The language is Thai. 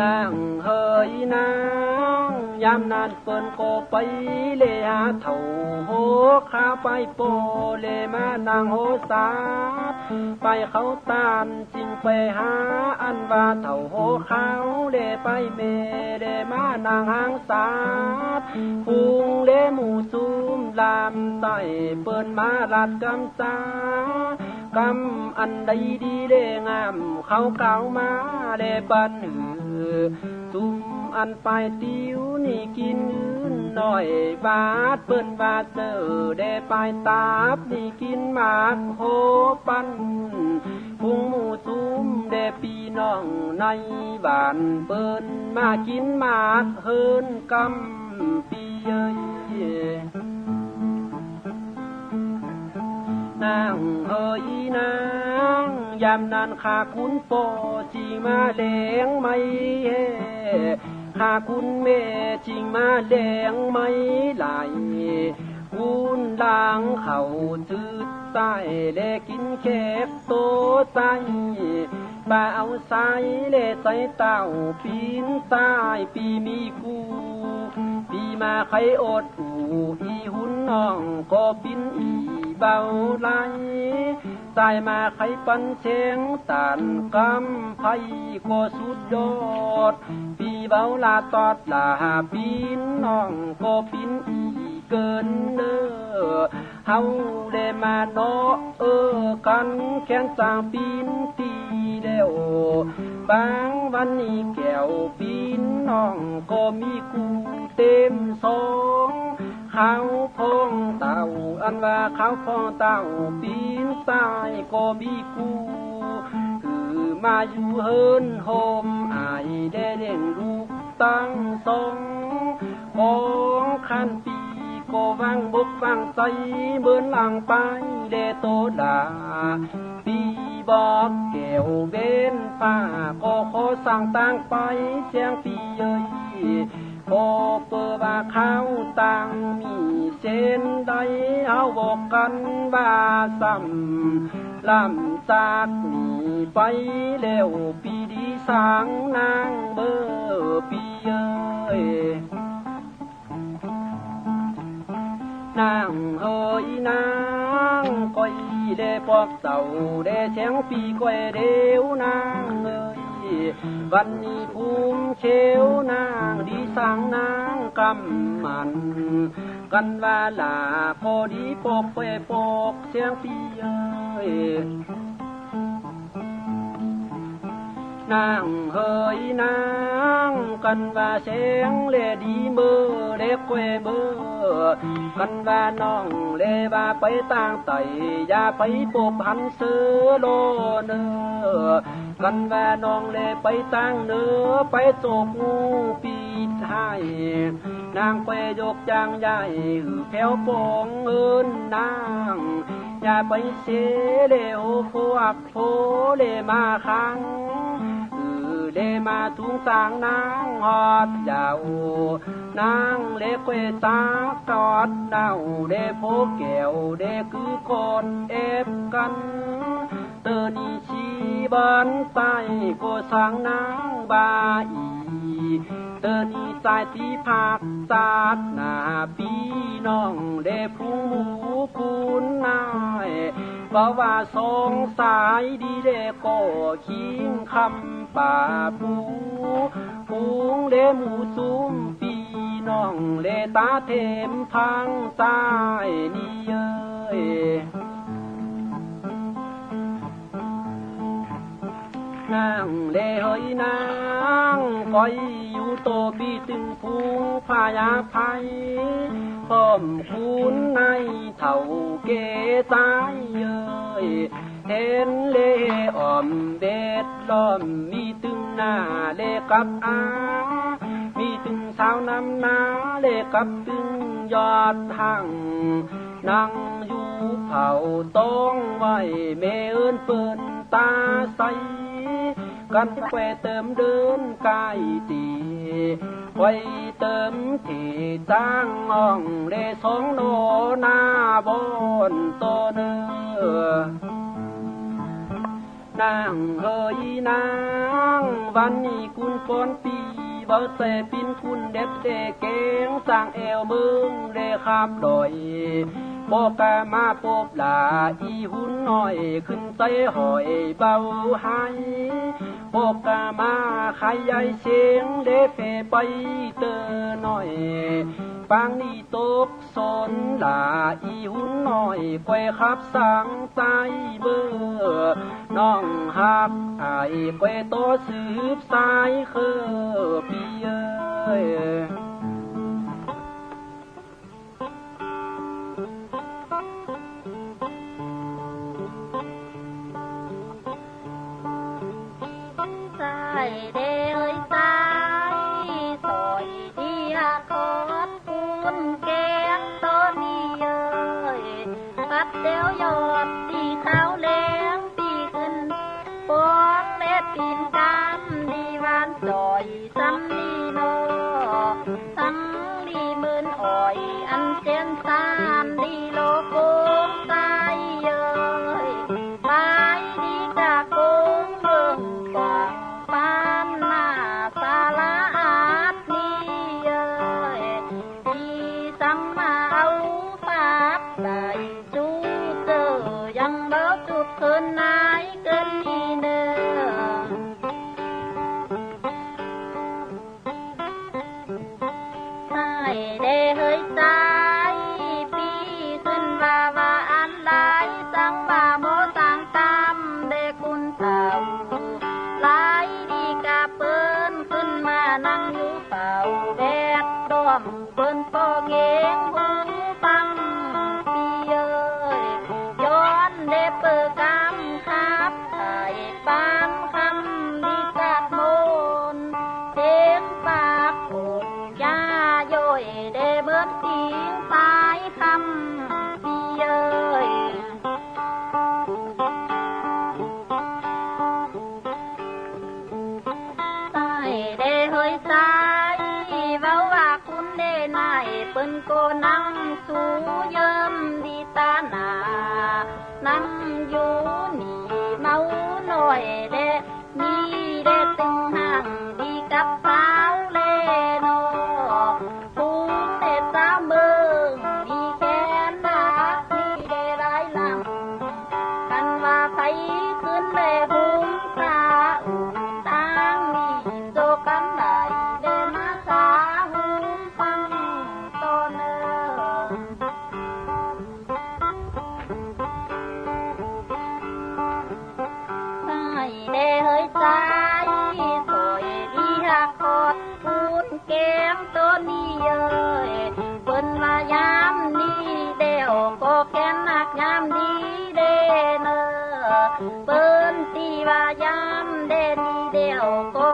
นางเฮยนางยามนานเปิ้นก็ไปเลหาเถ่าโหข้าไปโปเลมานางโหสาดไปเขาตานจิงไปหาอันว่าเถ่าโหเขาเลไปเมเลมานางหางสาดคุงเลหมูซุมลามไตเปิ้นมาลัดกำจา กำอันใดดีเลงาม เขาเก่ามาเลปันหือซุมอันไปติ้วนี่กินอื่นหน่อยบาดเปิ้นบาดเจอเดไปตาบนี่กินหมากโหปันพุงหมูซุมเดปีน้องในบ้านเปิ้นมากินหมากเฮินกำปีางเฮยนางยามนานขาคุณโปจิงมาเลงไม่เฮขาคุณแม่จิงมาเลงไม่ไหลคุณล้างเขาจืดใต้เลกินแคบโตใส่บ่าเอาใส่เลใส่เต้าปีนใต้ปีมีกูปีมาใครอดอูอีหุ่นน้องก็ปินอี เบาไหลสายมาใครปันเชียงตานกำไพก็สุดยอดปีเบาลาตอดลาปีนน้องก็ปินอีเกินเด้อเฮาได้มาเนาะเออกันแค้นสางปีนตีเดียวบางวันนี้แก้วปีนน้องก็มีกูเต็มสอ khao phong tàu ăn và khao phong tàu tin sai có bi cu. Cứ mà dù hơn hôm ai để đến lúc tăng sông có khăn pi có vang bốc vang say bơn làng bay để tô đà. Pi bó kéo bên pha có khó sang tang bay sang pi ơi bộ bờ và khao mì sen đáy áo bộ căn và sầm làm sạc mì bay leo pi đi sáng nang bờ pi ơi nàng ơi nàng coi để bọc tàu để sáng pi coi đéo nàng วเว้นฟ้าก็ขอสั่งต่างไปเสียงปีเอ้ยพอเปิดว่าเขาต่างมีเส้นใดเอาบอกกันว่าซ้ำลำจากนี้ไปแล้วปีดีสร้างนางเบอร์ปีเอ้ย นางเฮยนางก้อยเดปอกเต่าเดเชียงปีก้อยเดวนางเอ้ยวันนี้ภูมิเชวนางดีสั่งนางกำมัน กันว่าลาพอดีปอกไปปอกเสียงปีเอ้ย นางเฮยนางกันว่าเสียงเลดีเบอร์เล็กเวเบอร์ กันว่าน้องเลว่าไปต่างไตอย่าไปปบหันเสือโลเนอกันว่าน้องเลไปต่างเนื้อไปโจกงูปีไทยนางไปยกจางใหญ่แถวปองเอินนางอย่าไปเสียเลวพวกโพเลมาคัง เดมาทุงสางนางหอดเจ้านางเล็กเวตากอดเดาเดโพแก้วเดคือคนเอฟกันเตอนีชีบันไปก็สางนางบาอีเตอนีสายที่ผักสาดนาพี่น้องเดพุงหมูคุณนายบอกว่าสองสายดีเดก็คิงคำ ba bu cũng để mu xuống phi nong lệ ta thêm thang tai ni ơi. Nàng lệ hơi nàng coi yêu to bi từng phu pha ya phai hôm cuốn nay thầu kê tai ơi hen lê ôm bét lom, mi từng na lê cặp á. Mi từng sao năm na lê cặp từng giọt hàng năng du phào tông vai mẹ ơn phơn ta say. Căn que tấm đơn cai tì, quay tấm thì tăng ngon lê xuống nô na bon tô nữa nàng hơi nắng, văn cun con pi bao xe pin cun đẹp tè kéo sang eo mương để khám đổi ปอกะมาพบลาอีหุ่นน้อยขึ้นใส่หอยเบาหายปอกะมาขายใหญ่เชียงเดฟไปเตอน้อยปางนี้ตกสนลาอีหุ่นน้อยก้อยขับสังใจเบือน้องหักไอ้ก้ยโตสืบสายเคอปีเอ 내 가. bom bên bò nghiêng cô năng su yếm đi ta nà năng du nì máu nói đệ ni đệ từng hàng đi cặp ba ใจสอยดีหักกอดพูนแก้มต้นนี้เย้ยเปิ้นมายามนี้เดวก็แก้มหนักยามดีเดเนอเปิ้นตีว่ายามเดนี้เดวก็